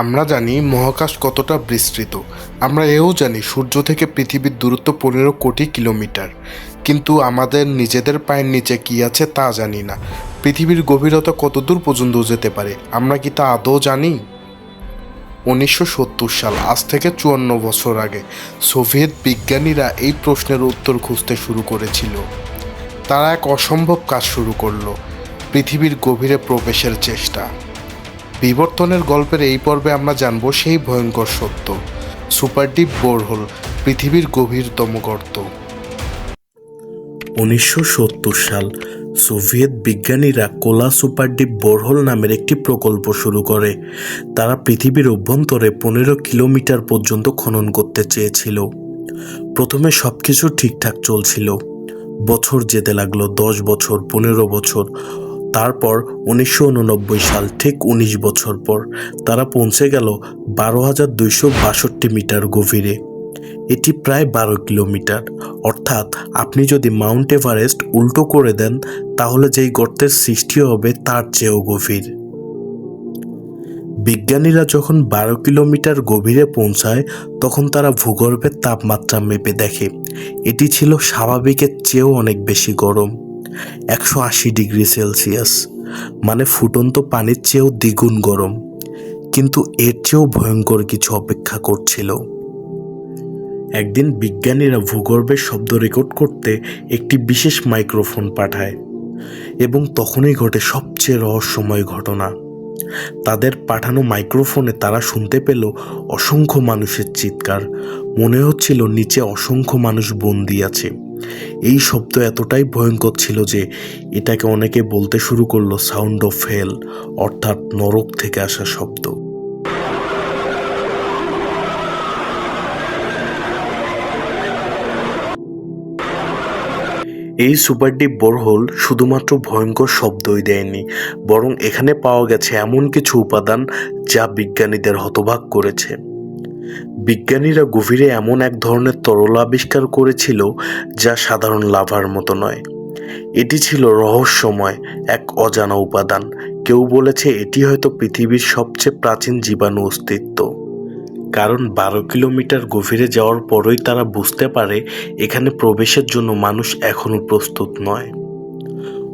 আমরা জানি মহাকাশ কতটা বিস্তৃত। আমরা এও জানি সূর্য থেকে পৃথিবীর দূরত্ব পনেরো কোটি কিলোমিটার। কিন্তু আমাদের নিজেদের পায়ের নিচে কি আছে তা জানি না। পৃথিবীর গভীরতা কত দূর পর্যন্ত যেতে পারে, আমরা কি তা আদৌ জানি? উনিশশো সত্তর সাল, আজ থেকে চুয়ান্ন বছর আগে, সোভিয়েত বিজ্ঞানীরা এই প্রশ্নের উত্তর খুঁজতে শুরু করেছিল। তারা এক অসম্ভব কাজ শুরু করল, পৃথিবীর গভীরে প্রবেশের চেষ্টা। বিবর্তনের গল্পের এই পর্বে আমরা জানব সেই ভয়ঙ্কর সত্য। সুপারডিপ বোরহোল, পৃথিবীর গভীরতম গর্ত। উনিশশো সত্তর সাল সোভিয়েত বিজ্ঞানীরা কোলা সুপারডিপ বোরহোল নামের একটি প্রকল্প শুরু করে। তারা পৃথিবীর অভ্যন্তরে পনেরো কিলোমিটার পর্যন্ত খনন করতে চেয়েছিল। প্রথমে সব কিছু ঠিকঠাক চলছিল। বছর যেতে লাগল, দশ বছর, পনেরো বছর। তারপর উনিশশো উননব্বই সাল ঠিক উনিশ বছর পর তারা পৌঁছে গেল বারো হাজার দুইশো বাষট্টি মিটার গভীরে। এটি প্রায় বারো কিলোমিটার। অর্থাৎ আপনি যদি মাউন্ট এভারেস্ট উল্টো করে দেন, তাহলে যেই গর্তের সৃষ্টি হবে তার চেয়েও গভীর। বিজ্ঞানীরা যখন বারো কিলোমিটার গভীরে পৌঁছায়, তখন তারা ভূগর্ভের তাপমাত্রা মেপে দেখে। এটি ছিল স্বাভাবিকের চেয়েও অনেক বেশি গরম। একশো আশি ডিগ্রি সেলসিয়াস। মানে ফুটন্ত পানির চেয়েও দ্বিগুণ গরম। কিন্তু এর চেয়েও ভয়ঙ্কর কিছু অপেক্ষা করছিল। একদিন বিজ্ঞানীরা ভূগর্ভের শব্দ রেকর্ড করতে একটি বিশেষ মাইক্রোফোন পাঠায়, এবং তখনই ঘটে সবচেয়ে রহস্যময় ঘটনা। তাদের পাঠানো মাইক্রোফোনে তারা শুনতে পেল অসংখ্য মানুষের চিৎকার। মনে হচ্ছিল নিচে অসংখ্য মানুষ বন্দি আছে। এই শব্দ এতটাই ভয়ঙ্কর ছিল যে এটাকে অনেকে বলতে শুরু করল সাউন্ড অফ হেল অর্থাৎ নরক থেকে আসা শব্দ। এই সুপারডিপ বোরহোল শুধুমাত্র ভয়ঙ্কর শব্দই দেয়নি, বরং এখানে পাওয়া গেছে এমন কিছু উপাদান যা বিজ্ঞানীদের হতবাক করেছে। বিজ্ঞানীরা গভীরে এমন এক ধরনের তরল আবিষ্কার করেছিল যা সাধারণ লাভার মতো নয়। এটি ছিল রহস্যময় এক অজানা উপাদান। কেউ বলেছে এটি হয়তো পৃথিবীর সবচেয়ে প্রাচীন জীবাণু অস্তিত্ব। কারণ বারো কিলোমিটার গভীরে যাওয়ার পরই তারা বুঝতে পারে এখানে প্রবেশের জন্য মানুষ এখনও প্রস্তুত নয়।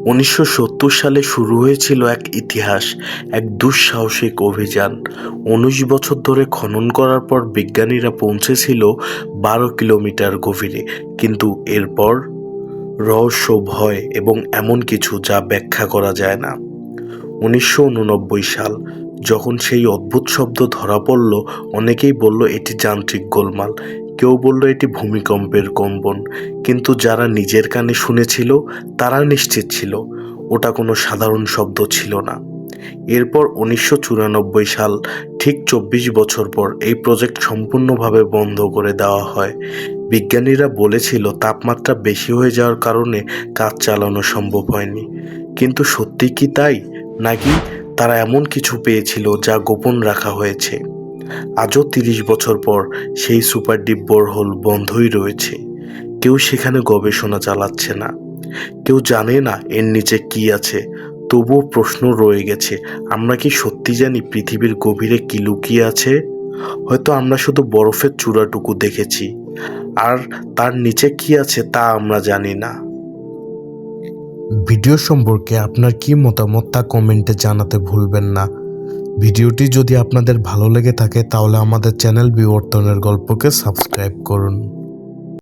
উনিশশো সত্তর সালে শুরু হয়েছিল এক ইতিহাস, এক দুঃসাহসিক অভিযান। উনিশ বছর ধরে খনন করার পর বিজ্ঞানীরা পৌঁছেছিল বারো কিলোমিটার গভীরে। কিন্তু এরপর রহস্য, ভয় এবং এমন কিছু যা ব্যাখ্যা করা যায় না। উনিশশো উননব্বই সাল, যখন সেই অদ্ভুত শব্দ ধরা পড়ল, অনেকেই বলল, এটি যান্ত্রিক গোলমাল। কেউ বলল এটি ভূমিকম্পের কম্পন, কিন্তু যারা নিজের কানে শুনেছিল তারা নিশ্চিত ছিল, ওটা কোনো সাধারণ শব্দ ছিল না। এরপর উনিশশো চুরানব্বই সাল, ঠিক চব্বিশ বছর পর এই প্রজেক্ট সম্পূর্ণভাবে বন্ধ করে দেওয়া হয়। বিজ্ঞানীরা বলেছিল, তাপমাত্রা বেশি হয়ে যাওয়ার কারণে কাজ চালানো সম্ভব হয়নি। কিন্তু সত্যি কি তাই? নাকি তারা এমন কিছু পেয়েছিল, যা গোপন রাখা হয়েছে? আজও তিরিশ বছর পর সেই সুপারডিপ বোরহোল বন্ধই রয়েছে। কেউ সেখানে গবেষণা চালাচ্ছে না। কেউ জানে না এর নিচে কি আছে। তবুও প্রশ্ন রয়ে গেছে, আমরা কি সত্যি জানি পৃথিবীর গভীরে কি লুকিয়ে আছে? হয়তো আমরা শুধু বরফের চূড়াটুকু দেখেছি। আর তার নিচে কি আছে তা আমরা জানি না। ভিডিও সম্পর্কে আপনার কি মতামত তা কমেন্টে জানাতে ভুলবেন না। ভিডিওটি যদি আপনাদের ভালো লেগে থাকে তাহলে আমাদের চ্যানেল বিবর্তনের গল্পকে সাবস্ক্রাইব করুন।